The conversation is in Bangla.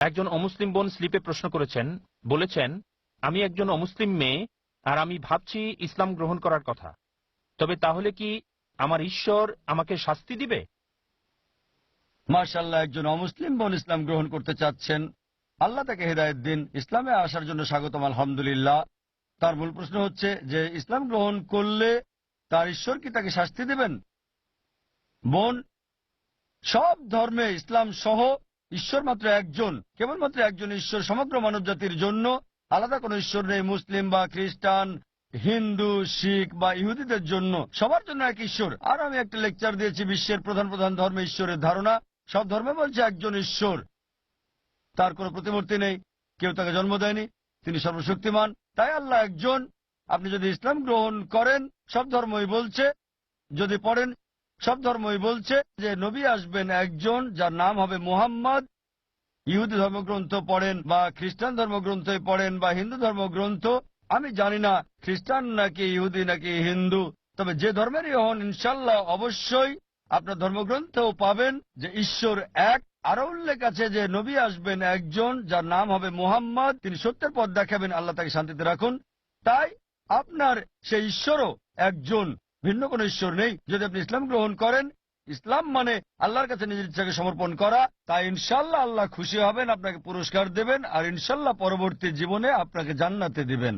একজন অমুসলিম বোন স্লিপে প্রশ্ন করেছেন, বলেছেন, আমি একজন অমুসলিম মেয়ে আর আমি ভাবছি ইসলাম গ্রহণ করার কথা। তবে তাহলে কি আমার ঈশ্বর আমাকে শাস্তি দিবে? মার্শাল্লাহ একজন অমুসলিম বোন ইসলাম গ্রহণ করতে চাচ্ছেন। আল্লাহ তাকে হেদায়ত দিন। ইসলামে আসার জন্য স্বাগতম, আলহামদুলিল্লাহ। তার মূল প্রশ্ন হচ্ছে যে, ইসলাম গ্রহণ করলে তার ঈশ্বর কি তাকে শাস্তি দেবেন? বোন, সব ধর্মে ইসলাম সহ ঈশ্বর মাত্র একজন, কেবলমাত্র একজন ঈশ্বর, সমগ্র মানব জাতির জন্য আলাদা কোনো ঈশ্বর নেই, মুসলিম বা খ্রিস্টান, হিন্দু, শিখ বা ইহুদিদের জন্য। সবার জন্য এক ঈশ্বর। আর আমি একটা লেকচার দিয়েছি, বিশ্বের প্রধান প্রধান ধর্মে ঈশ্বরের ধারণা। সব ধর্মে বলছে একজন ঈশ্বর। তার কোনো প্রতিমূর্তি নেই, কেউ তাকে জন্ম দেয়নি, তিনি সর্বশক্তিমান। তাই আল্লাহ একজন। আপনি যদি ইসলাম গ্রহণ করেন, সব ধর্মই বলছে, যদি পড়েন সব ধর্মই বলছে যে নবী আসবেন একজন যার নাম হবে মুহাম্মদ। ইহুদি ধর্মগ্রন্থ পড়েন বা খ্রিস্টান ধর্মগ্রন্থই পড়েন বা হিন্দু ধর্মগ্রন্থ, আমি জানি না খ্রিস্টান নাকি ইহুদি নাকি হিন্দু, তবে যে ধর্মেরই হন ইনশাল্লাহ অবশ্যই আপনার ধর্মগ্রন্থেও পাবেন যে ঈশ্বর এক। আরও উল্লেখ আছে যে নবী আসবেন একজন যার নাম হবে মুহাম্মদ, তিনি সত্যের পথ দেখাবেন, আল্লাহ তাকে শান্তিতে রাখুন। তাই আপনার সেই ঈশ্বরও একজন। ভিন্ন কোন ঈশ্বর নেই। যদি আপনি ইসলাম গ্রহণ করেন, ইসলাম মানে আল্লাহর কাছে নিজের ইচ্ছাকে সমর্পণ করা, তাই ইনশাল্লাহ আল্লাহ খুশি হবেন, আপনাকে পুরস্কার দেবেন, আর ইনশাল্লাহ পরবর্তী জীবনে আপনাকে জান্নাতে দিবেন।